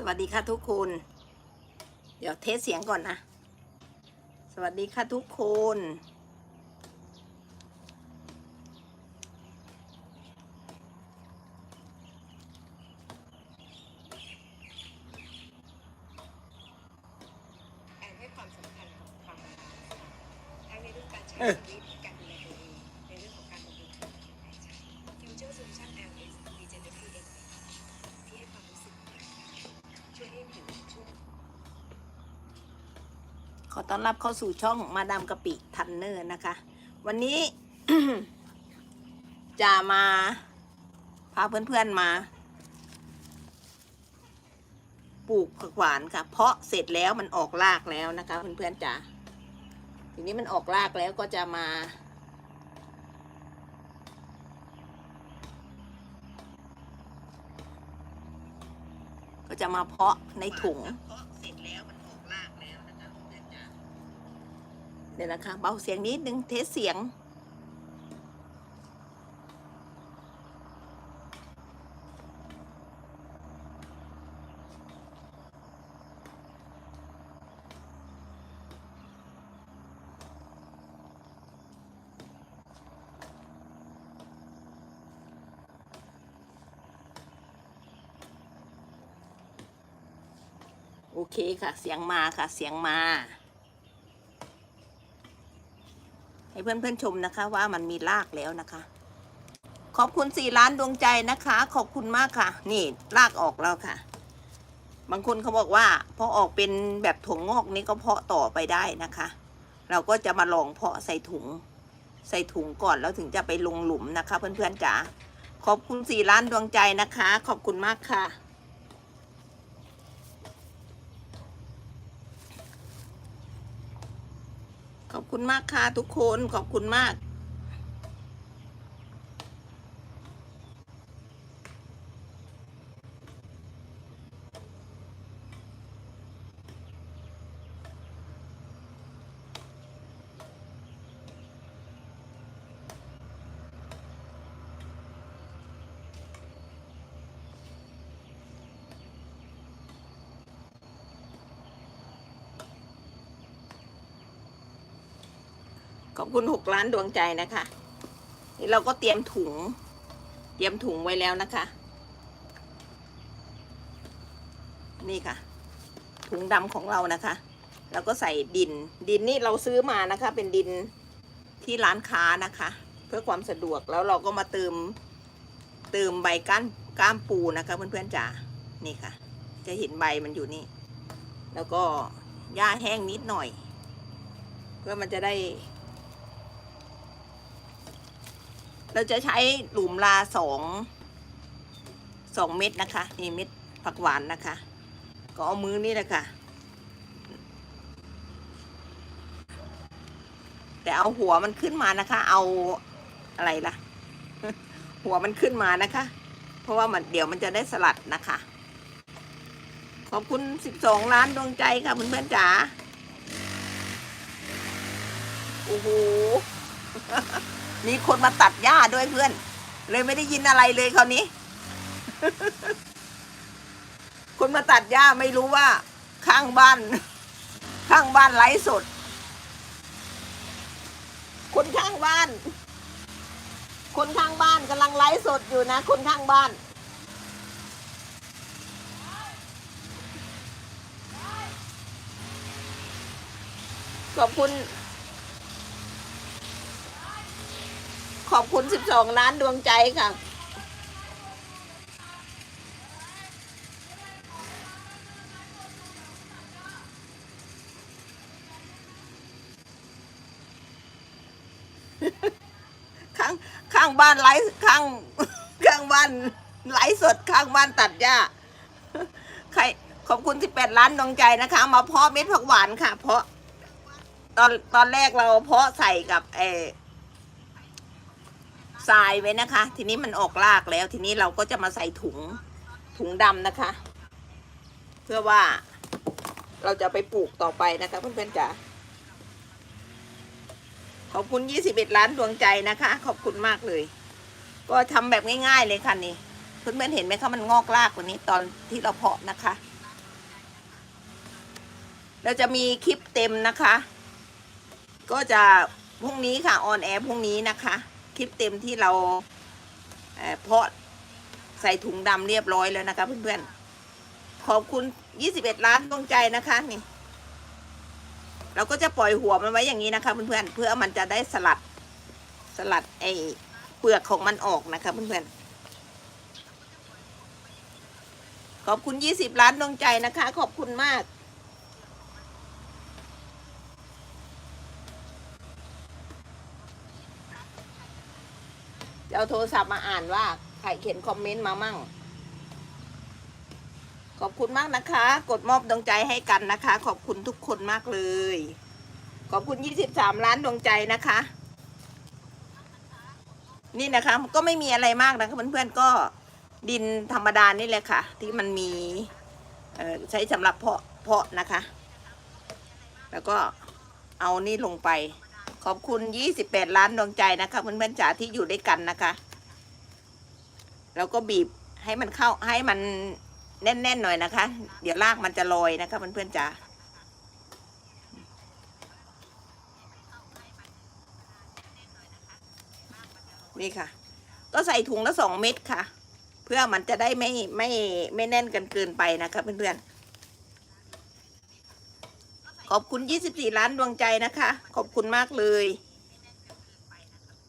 สวัสดีค่ะทุกคน เดี๋ยวเทสเสียงก่อนนะ สวัสดีค่ะทุกคน ขอต้อนรับเข้าสู่ช่องมาดามกะปิทันเนอร์นะคะ วันนี้ จะมาพาเพื่อนๆมา ปลูกผักหวานค่ะ เพาะเสร็จแล้วมันออกรากแล้วนะคะ เพื่อนๆจ๋าทีนี้มันออกรากแล้วก็จะมา ก็จะมาเพาะในถุงเสร็จแล้วมันออกรากแล้วนะคะเพื่อนๆจ๋า เดี๋ยวนะคะเบาเสียงนิดนึงเทสเสียง โอเคค่ะ เสียงมาค่ะ เสียงมา ให้เพื่อนๆชมนะคะ ว่ามันมีรากแล้วนะคะ ขอบคุณสี่ล้านดวงใจนะคะ ขอบคุณมากค่ะ นี่รากออกแล้วค่ะ บางคนเขาบอกว่าพอออกเป็นแบบถั่วงอกนี้ก็เพาะต่อไปได้นะคะ เราก็จะมาลองเพาะใส่ถุง ใส่ถุงก่อนแล้วถึงจะไปลงหลุมนะคะ เพื่อนๆจ๋าขอบคุณสี่ล้านดวงใจนะคะ ขอบคุณมากค่ะ ขอบคุณมากค่ะทุกคนขอบคุณมาก ขอบคุณหกล้านดวงใจนะคะ นี่เราก็เตรียมถุง เตรียมถุงไว้แล้วนะคะ นี่ค่ะ ถุงดำของเรานะคะ แล้วก็ใส่ดิน ดินนี่เราซื้อมานะคะ เป็นดินที่ร้านค้านะคะ เพื่อความสะดวกแล้วเราก็มาเติมเติมใบก้านก้ามปูนะคะ เพื่อนๆจ๋า นี่ค่ะ จะเห็นใบมันอยู่นี่ แล้วก็หญ้าแห้งนิดหน่อย เพื่อมันจะได้ เราจะใช้หลุมลาสองสองเม็ดนะคะ นี่เม็ดผักหวานนะคะ ก็เอามือนี่แหละค่ะ แต่เอาหัวมันขึ้นมานะคะ เอาอะไรล่ะ หัวมันขึ้นมานะคะ เพราะว่ามันเดี๋ยวมันจะได้สลัดนะคะ ขอบคุณสิบสองล้านดวงใจค่ะเพื่อนๆจ๋าโอ้โห มีคนมาตัดหญ้าด้วยเพื่อน เลยไม่ได้ยินอะไรเลยคราวนี้ คนมาตัดหญ้าไม่รู้ว่า ข้างบ้าน ข้างบ้านไร้สด คนข้างบ้าน คนข้างบ้านกำลังไลฟ์สดอยู่นะ คนข้างบ้านขอบคุณ ขอบคุณ 12 ล้านดวงใจค่ะ ข้างข้างบ้านไลฟ์ข้างข้างบ้านไลฟ์สดข้างบ้านตัดหญ้าใครขอบคุณ 18 ล้านดวงใจนะคะ มาเพาะเม็ดผักหวานค่ะ เพาะตอนตอนแรกเราเพาะใส่กับเออ ทรายไว้นะคะ ทีนี้มันออกรากแล้ว ทีนี้เราก็จะมาใส่ถุงถุงดำนะคะ เพื่อว่าเราจะไปปลูกต่อไปนะคะเพื่อนๆจ๋าขอบคุณ 21 ล้านดวงใจนะคะ ขอบคุณมากเลย ก็ทำแบบง่ายๆเลยค่ะนี่เพื่อนๆเห็นไหมคะมันงอกรากกว่านี้ตอนที่เราเพาะนะคะ เราจะมีคลิปเต็มนะคะ ก็จะพรุ่งนี้ค่ะออนแอร์พรุ่งนี้นะคะ คลิปเต็มที่เราเพาะใส่ถุงดำเรียบร้อยแล้วนะคะเพื่อนๆ ขอบคุณ 21 ล้านดวงใจนะคะนี่ เราก็จะปล่อยหัวมันไว้อย่างนี้นะคะเพื่อนๆ เพื่อมันจะได้สลัดสลัดไอ้เปลือกของมันออกนะคะเพื่อนๆขอบคุณ 20 ล้านดวงใจนะคะ ขอบคุณมาก เอาโทรศัพท์มาอ่านว่าใครเขียนคอมเมนต์มามั่ง ขอบคุณมากนะคะ กดมอบดวงใจให้กันนะคะ ขอบคุณทุกคนมากเลย ขอบคุณ 23 ล้านดวงใจนะคะ นี่นะคะ ก็ไม่มีอะไรมากนะคะเพื่อนๆก็ดินธรรมดานี่แหละค่ะ ที่มันมีใช้สำหรับเพาะเพาะนะคะ แล้วก็เอานี่ลงไป ขอบคุณ 28 ล้านดวงใจนะคะเพื่อนๆจ๋าที่อยู่ด้วยกันนะคะแล้วก็บีบให้มันเข้าให้มันแน่นๆหน่อยนะคะ เดี๋ยวรากมันจะลอยนะคะเพื่อนๆจ๋านี่ค่ะ ก็ใส่ถุงละสองเม็ดค่ะ เพื่อมันจะได้ไม่ไม่ไม่แน่นกันเกินไปนะคะเพื่อนๆ ขอบคุณ 24 ล้านดวงใจนะคะ ขอบคุณมากเลย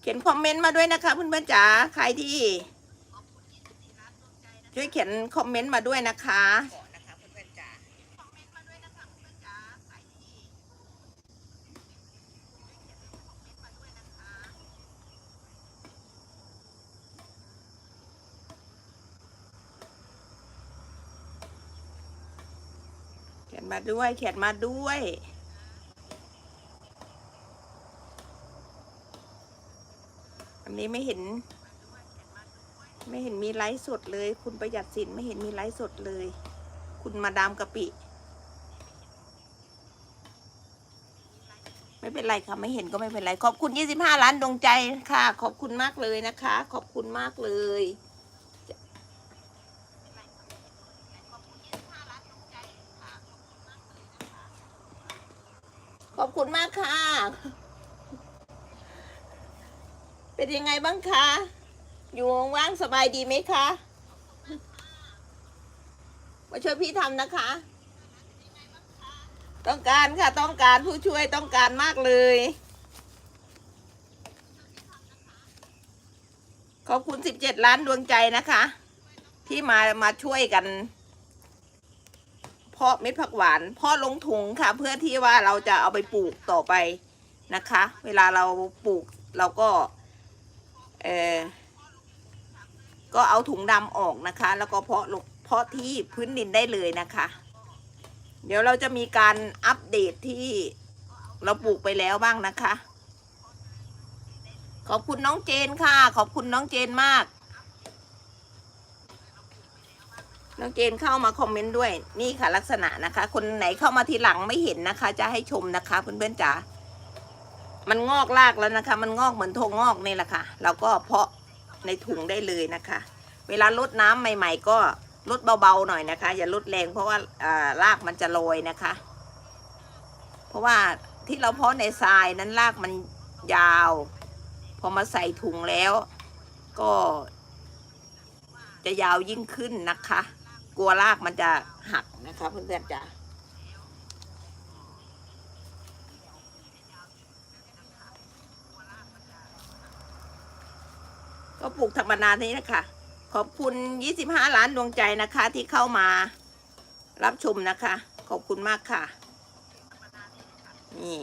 เขียนคอมเมนต์มาด้วยนะคะเพื่อนๆจ๋าใครที่ ช่วยเขียนคอมเมนต์มาด้วยนะคะนะคะเพื่อนๆจ๋า เขียน มาด้วย เขียนมาด้วย อันนี้ไม่เห็น ไม่เห็นมีไลฟ์สดเลย คุณประหยัดสินไม่เห็นมีไลฟ์สดเลย คุณมาดามกะปิไม่เป็นไรค่ะไม่เห็นก็ไม่เป็นไร ขอบคุณ 25 ล้านดวงใจค่ะ ขอบคุณมากเลยนะคะ ขอบคุณมากเลย ขอบคุณมากค่ะ เป็นยังไงบ้างคะ อยู่ว่างสบายดีไหมคะ มาช่วยพี่ทำนะคะ ต้องการค่ะ ต้องการผู้ช่วยต้องการมากเลย ขอบคุณสิบเจ็ดล้านดวงใจนะคะ ที่มามาช่วยกัน เพาะเม็ดผักหวานเพาะลงถุงค่ะ เพื่อที่ว่าเราจะเอาไปปลูกต่อไปนะคะ เวลาเราปลูกเราก็เออก็เอาถุงดำออกนะคะ แล้วก็เพาะลงเพาะที่พื้นดินได้เลยนะคะ เดี๋ยวเราจะมีการอัปเดตที่เราปลูกไปแล้วบ้างนะคะ ขอบคุณน้องเจนค่ะ ขอบคุณน้องเจนมาก น้องเจนเข้ามาคอมเมนต์ด้วยนี่ค่ะ ลักษณะนะคะ คนไหนเข้ามาทีหลังไม่เห็นนะคะ จะให้ชมนะคะเพื่อนๆจ๋ามันงอกรากแล้วนะคะ มันงอกเหมือนทงงอกนี่แหละค่ะเราก็เพาะในถุงได้เลยนะคะ เวลาลดน้ำใหม่ ๆ ก็ลดเบาๆหน่อยนะคะ อย่าลดแรงเพราะว่าอ่ารากมันจะโรยนะคะ เพราะว่าที่เราเพาะในทรายนั้นรากมันยาว พอมาใส่ถุงแล้วก็จะยาวยิ่งขึ้นนะคะ กลัวรากมันจะหักนะคะเพื่อนๆจ้ะก็ปลูกธรรมดานี้นะคะ ขอบคุณ 25 ล้านดวงใจนะคะ ที่เข้ามารับชมนะคะ ขอบคุณมากค่ะ นี่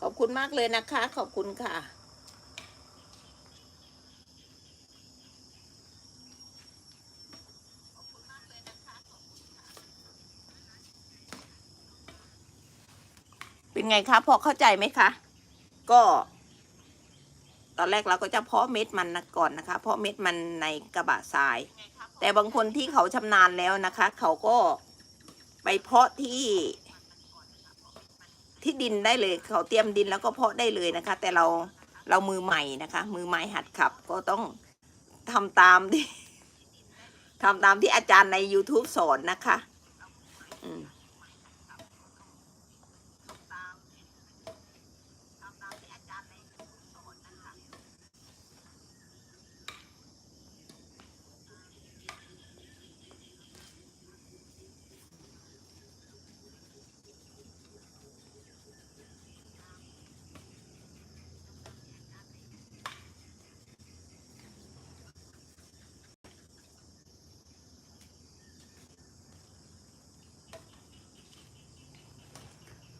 ขอบคุณมากเลยนะคะ ขอบคุณค่ะ ไงคะพอเข้าใจไหมคะ ก็ ตอนแรกเราก็จะเพาะเม็ดมันนะก่อนนะคะ เพาะเม็ดมันในกระบะทราย แต่บางคนที่เขาชำนาญแล้วนะคะ เขาก็ไปเพาะที่ที่ดินได้เลย เขาเตรียมดินแล้วก็เพาะได้เลยนะคะ แต่เราเรามือใหม่นะคะ มือใหม่หัดขับ ก็ต้องทำตามที่ทำตามที่อาจารย์ใน YouTube สอนนะคะ อืม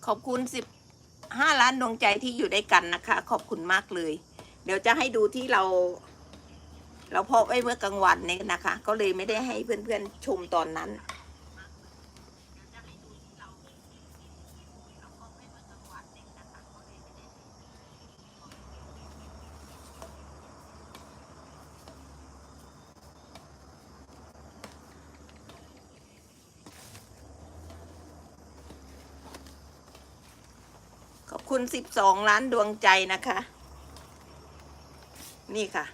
ขอบคุณสิบห้าล้านดวงใจที่อยู่ด้วยกันนะคะ ขอบคุณมากเลย เดี๋ยวจะให้ดูที่เรา เราเพาะไว้เมื่อกลางวันเนี่ยนะคะ ก็เลยไม่ได้ให้เพื่อนๆชมตอนนั้น คุณสิบสองล้านดวงใจนะคะ นี่ค่ะ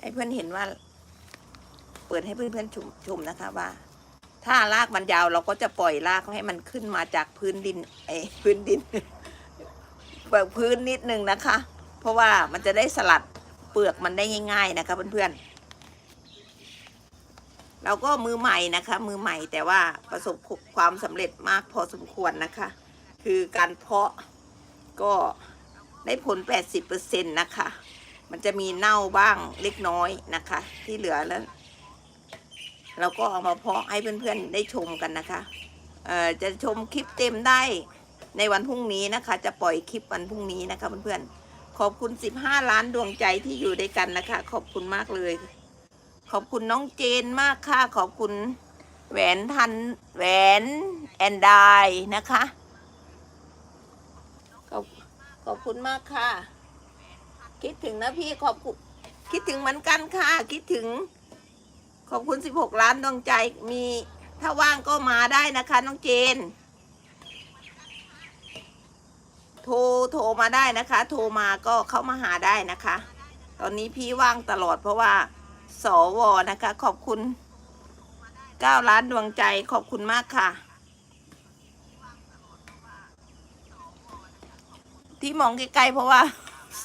ให้เพื่อนเห็นว่า เปิดให้เพื่อนๆชมชมนะคะว่า ถ้ารากมันยาวเราก็จะปล่อยรากให้มันขึ้นมาจากพื้นดินเอยพื้นดินเปิดพื้นนิดนึงนะคะ ราะว่ามันจะได้สลัดเปลือกมันได้ง่าย ๆนะคะเพื่อนๆ เราก็มือใหม่นะคะ มือใหม่แต่ว่าประสบความสำเร็จมากพอสมควรนะคะ คือการเพาะก็ได้ผล 80%นะคะ มันจะมีเน่าบ้างเล็กน้อยนะคะ ที่เหลือแล้ว เราก็เอามาเพาะให้เพื่อนๆได้ชมกันนะคะจะชมคลิปเต็มได้ในวันพรุ่งนี้นะคะ จะปล่อยคลิปวันพรุ่งนี้นะคะเพื่อนๆ ขอบคุณ 15 ล้านดวงใจที่อยู่ด้วยกันนะคะ ขอบคุณมากเลย ขอบคุณน้องเจนมากค่ะ ขอบคุณแหวนทันแหวนแอนดายนะคะ ขอบขอบคุณมากค่ะ คิดถึงนะพี่ขอบคุณคิดถึงเหมือนกันค่ะ คิดถึง ขอบคุณ 16 ล้านดวงใจมีถ้าว่างก็มาได้นะคะ น้องเจน โทรโทรมาได้นะคะ โทรมาก็เข้ามาหาได้นะคะ ตอนนี้พี่ว่างตลอดเพราะว่า สวนะคะ ขอบคุณ9ล้านดวงใจขอบคุณมากค่ะ ที่มองใกล้ๆเพราะว่า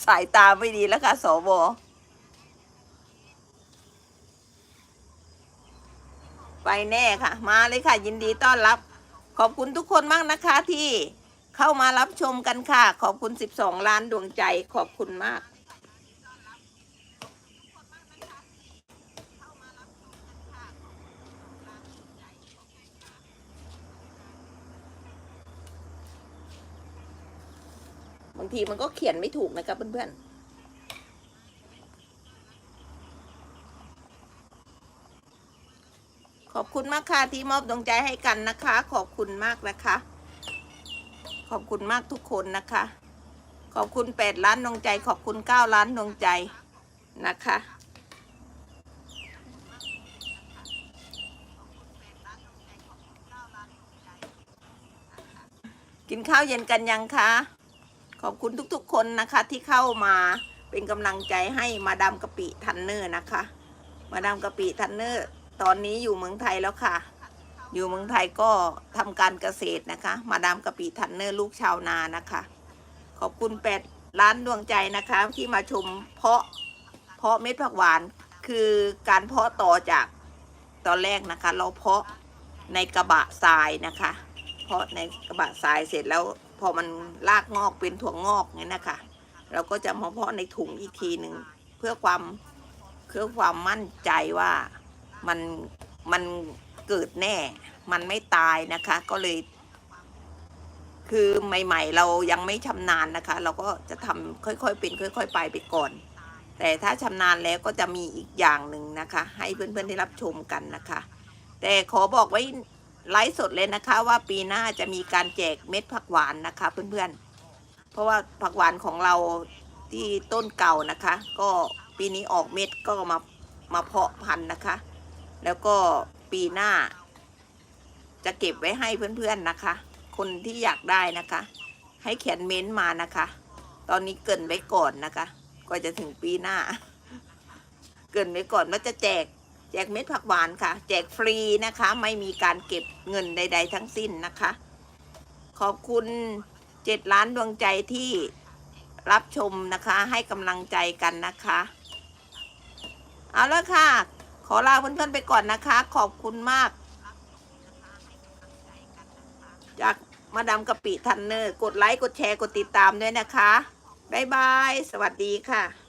สายตาไม่ดีแล้วค่ะ สวไปแน่ค่ะ มาเลยค่ะ ยินดีต้อนรับ ขอบคุณทุกคนมากนะคะที่ เข้ามารับชมกันค่ะ ขอบคุณ 12 ล้านดวงใจขอบคุณมากบางทีมันก็เขียนไม่ถูกนะครับเพื่อนๆขอบคุณมากค่ะที่มอบดวงใจให้กันนะคะ ขอบคุณมากนะคะ ขอบคุณมากทุกคนนะคะ ขอบคุณแปดล้านดวงใจ ขอบคุณเก้าล้านดวงใจนะคะ กินข้าวเย็นกันยังคะ ขอบคุณทุกๆคนนะคะที่เข้ามาเป็นกำลังใจให้มาดามกะปิทันเนอร์นะคะ มาดามกะปิทันเนอร์ ตอนนี้อยู่เมืองไทยแล้วค่ะ อยู่เมืองไทยก็ทำการเกษตรนะคะ มาดามกะปิทันเนอร์ลูกชาวนานะคะ ขอบคุณแปดล้านดวงใจนะคะ ที่มาชมเพาะเพาะเม็ดผักหวานคือการเพาะต่อจากตอนแรกนะคะ เราเพาะในกระบะทรายนะคะ เพาะในกระบะทรายเสร็จแล้วพอมันรากงอกเป็นถั่วงอกเนี่ยนะคะ เราก็จะมาเพาะในถุงอีกทีหนึ่งเพื่อความเพื่อความมั่นใจว่ามันมัน เกิดแน่ มันไม่ตายนะคะ ก็เลย คือใหม่ ๆ เรายังไม่ชำนาญนะคะ เราก็จะทำค่อยๆเป็นค่อย ๆ ไปไปก่อน แต่ถ้าชำนาญแล้วก็จะมีอีกอย่างหนึ่งนะคะ ให้เพื่อนๆได้รับชมกันนะคะ แต่ขอบอกไว้ไลฟ์สดเลยนะคะ ว่าปีหน้าจะมีการแจกเม็ดผักหวานนะคะ เพื่อนๆ เพราะว่าผักหวานของเราที่ต้นเก่านะคะ ก็ปีนี้ออกเม็ดก็มามาเพาะพันธุ์นะคะ แล้วก็ ปีหน้า จะเก็บไว้ให้เพื่อนๆนะคะ คนที่อยากได้นะคะ ให้เขียนเม้นต์มานะคะ ตอนนี้เกินไว้ก่อนนะคะกว่าจะถึงปีหน้า เกินไว้ก่อนว่าจะแจก แจกเม็ดผักหวานค่ะ แจกฟรีนะคะ ไม่มีการเก็บเงินใด ๆ ทั้งสิ้นนะคะ ขอบคุณเจ็ดล้านดวงใจที่รับชมนะคะ ให้กำลังใจกันนะคะ เอาละค่ะ อลาเพื่อนๆไปก่อนนะคะ ขอบคุณมาก จากมาดามกะปิทันเนอร์ กดไลค์ กดแชร์ กดติดตามด้วยนะคะ บ๊ายบาย สวัสดีค่ะ